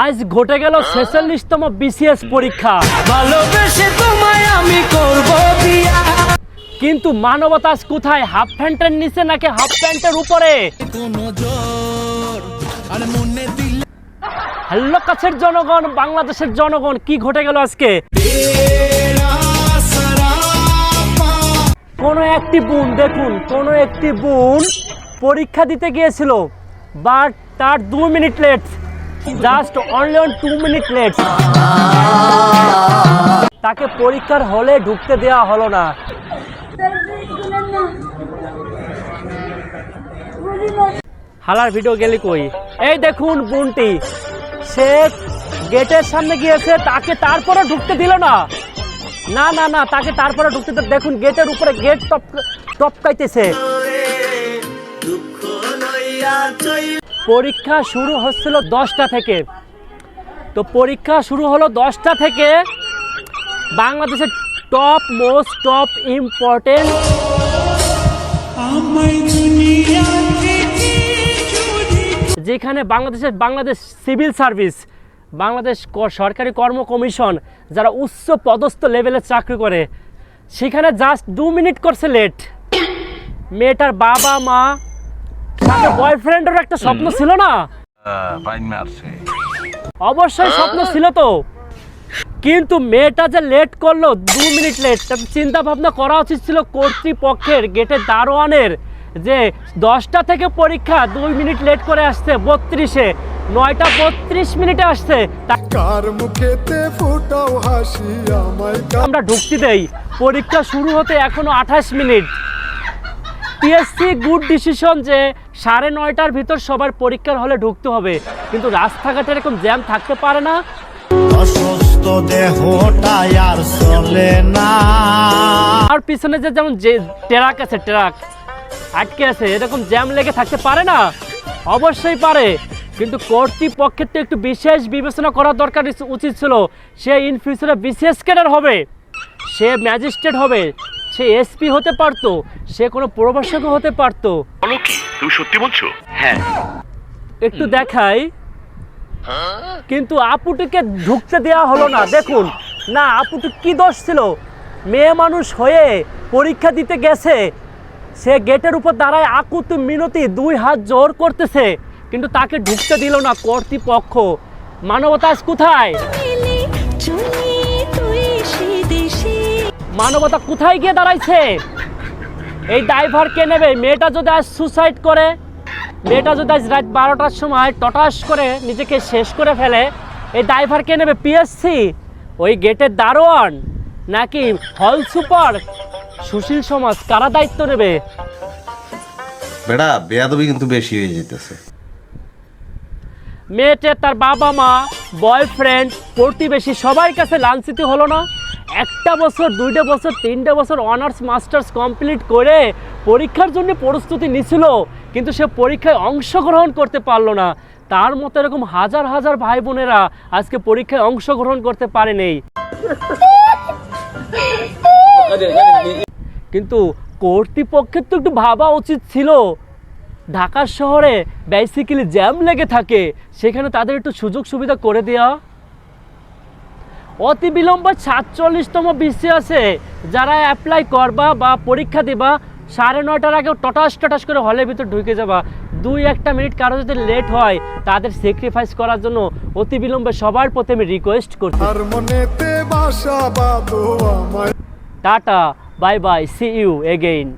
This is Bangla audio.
আজ ঘটে গেল ছেচল্লিশতম বিসিএস পরীক্ষা। ভালোবেসে তোমায় আমি করব বিয়া। কিন্তু মানবতা আজ কোথায়? হাফ প্যান্টের নিচে নাকি হাফ প্যান্টের উপরে? হ্যালো কাছের জনগণ বাংলাদেশের জনগণ কি ঘটে গেল আজকে? কোন একটি বোন দেখুন কোন একটি বোন পরীক্ষা দিতে গিয়েছিল বাট তার দু minute late just only on two minute late তাকে পরীক্ষার হলে ঢুকতে দেওয়া হলো না। হালার ভিডিও গেলি কই? এই দেখুন বোনটি। সে গেটের সামনে গিয়েছে, তাকে তারপরে ঢুকতে দিল না। না না না, তাকে তারপরে ঢুকতে দেখুন, গেটের উপরে গেট টপ টপকাইতেছে। পরীক্ষা শুরু হচ্ছিল দশটা থেকে। তো পরীক্ষা শুরু হলো দশটা থেকে বাংলাদেশের টপ মোস্ট টপ ইম্পর্টেন্ট যেখানে বাংলাদেশের বাংলাদেশ সিভিল সার্ভিস বাংলাদেশ সরকারি কর্ম কমিশন যারা উচ্চ পদস্থ লেভেলে চাকরি করে সেখানে জাস্ট দু মিনিট করছে লেট মেয়েটার বাবা মা বয়ফ্রেন্ডের একটা স্বপ্ন ছিল না? অবশ্যই স্বপ্ন ছিল তো। কিন্তু মেয়েটা যে লেট করল দু মিনিট লেট চিন্তা ভাবনা করা উচিত ছিল কর্তৃপক্ষের গেটের দারোয়ানের যে দশটা থেকে পরীক্ষা দুই মিনিট লেট করে আসছে বত্রিশে। নয়টা বত্রিশ মিনিটে আসছে। কার মুখেতে ফুটাও হাসি আমায় আমরা ঢুকতে দেই। পরীক্ষা শুরু হতে এখনও আঠাশ মিনিট। টিএসসি গুড ডিসিশন যে সাড়ে নয়টার ভিতর সবার পরীক্ষার হলে ঢুকতে হবে। কিন্তু রাস্তাঘাটে এরকম জ্যাম থাকতে পারে না। অসুস্থ দেহটাই আর চলে না। আর পিছনে যে যেমন যে ট্রাক আছে ট্রাক আটকে আছে এরকম জ্যাম লেগে থাকতে পারে না। অবশ্যই পারে। কিন্তু কর্তৃপক্ষের তো একটু বিশেষ বিবেচনা করা দরকার উচিত ছিল। সে ইন ফিউচারে বিশেষ ক্যাডার হবে। সে ম্যাজিস্ট্রেট হবে। সে এসপি হতে পারতো সে কোনো প্রভাষকও হতে পারতো। বলো কি তুমি সত্যি বলছো? হ্যাঁ। একটু দেখাই। কিন্তু আপুটিকে ঢুকতে দেওয়া হলো না দেখুন। না আপুটি কি দোষ ছিল? মেয়ে মানুষ হয়ে পরীক্ষা দিতে গেছে। সে গেটের উপর দাঁড়ায় আকুতি মিনতি দুই হাত জোর করতেছে। কিন্তু তাকে ঢুকতে দিল না কর্তৃপক্ষ। মানবতা আজ কোথায়? মানবতা কোথায় গিয়ে দাঁড়াইছে? এই ড্রাইভার কে নেবে? মেয়েটা যদি আজ সুসাইড করে মেয়েটা যদি আজ রাত বারোটার সময় টটাস করে নিজেকে শেষ করে ফেলে এই ড্রাইভার কে নেবে? পিএসসি ওই গেটের দারোয়ান? নাকি হল সুপার? সুশীল সমাজ কারা দায়িত্ব নেবে? বেড়া বেয়াদবি কিন্তু বেশি হয়ে যেতেছে মেয়েটা তার বাবা মা বয়ফ্রেন্ড প্রতিবেশী সবার কাছে লাঞ্ছিত হলো না? একটা বছর, দুইটা বছর, তিনটা বছর অনার্স মাস্টার্স কমপ্লিট করে পরীক্ষার জন্য প্রস্তুতি নিছিল, কিন্তু সে পরীক্ষায় অংশগ্রহণ করতে পারল না। তার মতো এরকম হাজার হাজার ভাই বোনেরা আজকে পরীক্ষায় অংশগ্রহণ করতে পারে নেই। কিন্তু কর্তৃপক্ষের তো একটু ভাবা উচিত ছিল। ঢাকা শহরে বেসিক্যালি জ্যাম লেগে থাকে। সেখানে তাদের একটু সুযোগ সুবিধা করে দেওয়া অতি বিলম্ব সাতচল্লিশতম বিশ্বে আছে যারা অ্যাপ্লাই করবা বা পরীক্ষা দিবা সাড়ে নয়টার আগে টটাস টটাস করে হলের ভিতর ঢুকে যাবা। দুই একটা মিনিট কারও যদি লেট হয় তাদের স্যাক্রিফাইস করার জন্য অতি বিলম্বে সবার প্রতি আমি রিকোয়েস্ট করছি। Tata bye bye see you again